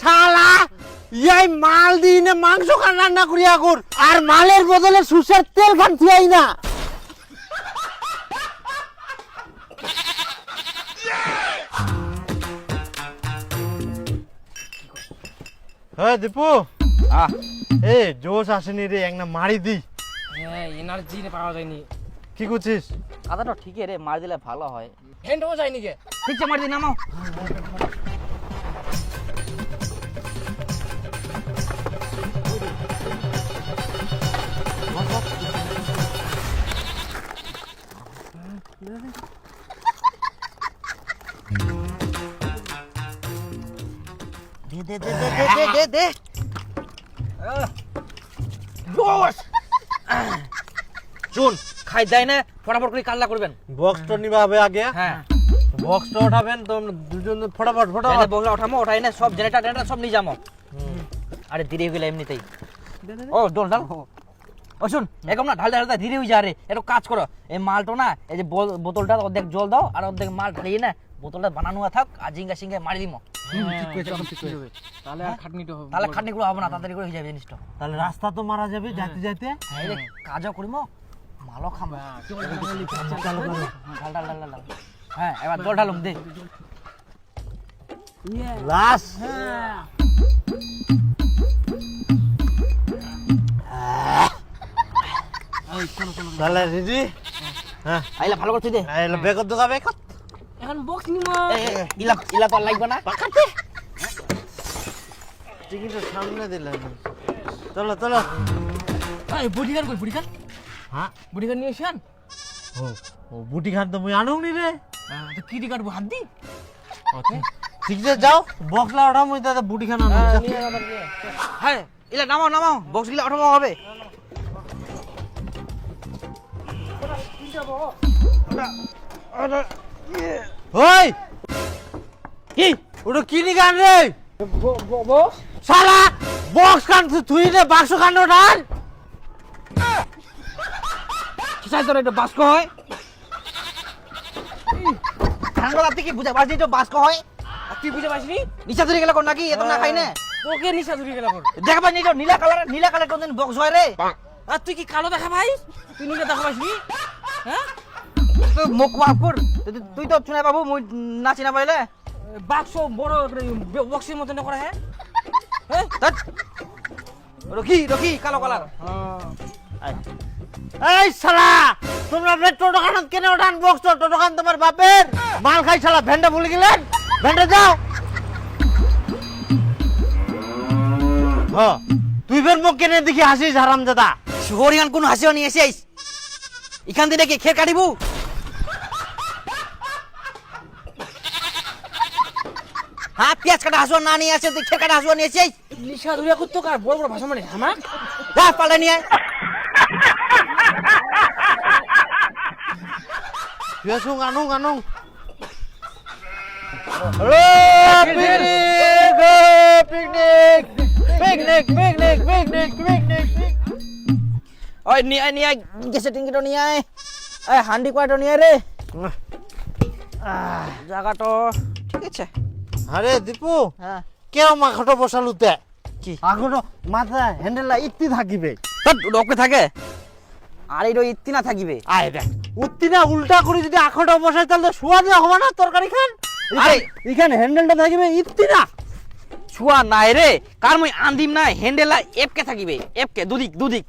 শালা এই মাল দিই না মাংস খান রান্না কর আর মালের বদলে সুসের তেল খান থিয়াই না। হ্যাঁ দীপু। আহ। এ জোশ আসেনি রে একটা মারি দি। হ্যাঁ এনার্জি পাওয়া যায়নি। কি করছিস? কথাটা ঠিকই রে মার দিলে ভালো হয়। হ্যান্ডও যায়নি কে ঠিক আছে মার দি নামাও। দে দে দে দে দে দে দে জোস শুন খাই দেয় না ফটাফট করে কাল্লা করবেন। বক্সটা নিবা হবে আগে। হ্যাঁ। বক্সটা উঠাবেন তো দুজন ফটাফট ফটাফট বগলা ওঠামো ওঠাই না সব জেনারেটার জেনারেটার সব নিয়ে যাব আরে ধীরে হয়ে গেলে এমনিতেই। ও ডোল ডাল ও শুন এরকম না ঢাল ঢাল ঢাল ধীরে হয়ে যা রে একটু কাজ করো। এই মালটা না এই যে বোতলটা অর্ধেক জল দাও আর অর্ধেক মাল ঢালিয়ে না বোতলটা বানানো থাক আর জিঙ্গা সিঙ্গা মারি দিমো। তাহলে আর খাটনিটা হবে তাহলে খাটনিগুলো হবে না তাড়াতাড়ি করে হয়ে যাবে জিনিসটা। তাহলে রাস্তা তো মারা যাবে যাইতে যাইতে। হ্যাঁ রে, কাজও করিমো মালও খামো। ঢাল ঢাল ঢাল ঢাল ঢাল। হ্যাঁ এবার জল ঢালুম দে। লাস তাহলে রেডি হ্যাঁ। আইলা ভালো করছি দে। এলো বেকত দোকা বেকত। এখন বক্স নিমো ইলা ইলা আর লাগবে না। টিকিটটা সামনে দিলেন চলো চলো। এই বুড়ি গান কই বুড়ি গান হ্যাঁ। বুড়ি গান নিয়ে এসেন ও ও বুটি খান তো মুই আনুক নি রে। তো কি দি কাটবো হাত দি ঠিক আছে যাও। বক্সলা ওঠা মুই দাদা বুটি খান আনুক হ্যাঁ ইলা নামাও নামাও। বক্স গিলা অটোমো হবে। ওই! কি? ওটা কি নি গান রে? সালা বক্স খান তুই নে বাক্স খান ওঠান কিসাই তোর এটা বাস্ক হয়? ঠান্ডা রাতে কি বুঝা বাজি তো বাস্ক হয়? আর তুই বুঝে পাসনি নিচা ধরে গেল কোন নাকি? এত না খাই না। তোকে নিশা ধরে গেল কর। দেখবা নিজ নীলা কালার নীলা কালার কোনদিন বক্স হয় রে? আর তুই কি কালো দেখা ভাই তুই নিজে দেখা পাসনি হ্যাঁ? তুই মুখ ওয়াপুর তুই তো শুনে বাবু মুই নাচি না পাইলে। বাক্স বড় বক্সের মতন করে হ্যাঁ? হ্যাঁ। রকি রকি কালো কালার। এই শালা তোমরা রে টোটো খান কেন ওঠান বক্স টোটো খান তোমার বাপের। মাল খাই শালা ভেন্ডা ভুলে গেলেন? ভেন্ডা যাও হ্যাঁ তুই ফের মুখ কেনে দেখি হাসিস হারাম দাদা হরিয়ান কোন হাসিও নিয়ে এসেছিস? এখান থেকে কি খের কাটিবু? হ্যাঁ পেঁয়াজ কাটা হাসুয়া না নিয়ে আসে তুই খের কাটা হাসুয়া নিয়ে এসেছিস? নিশা ধরে করতো কার? বড় বড় ভাষা মানে আমার যা পাল্টা নিয়ে আয়। আনুক আনুক picnic picnic picnic picnic picnic. ওই নিয়ে আয় নিয়ে আয় গ্যাসের টিঙ্কিটা নিয়ে আয় এই হান্ডি কয়টা নিয়ে আয় রে জায়গাটা ঠিক আছে আরে দীপু হ্যাঁ কেউ মাখটো বসালুতে কি? আগটো মাথা হ্যান্ডেল ইত্তি থাকিবে ডকে থাকে আর এটা ইত্তি না থাকিবে আয় দেখ উত্তি না উল্টা করে যদি আখটা বসাই তাহলে শোয়া দেওয়া হবে না তরকারি খান আরে! এখানে হ্যান্ডেলটা থাকিবে ইত্তি না ছুয়া নাই রে কার মই আন্দিম না হ্যান্ডেলা এপকে থাকিবে এপকে দুদিক দুদিক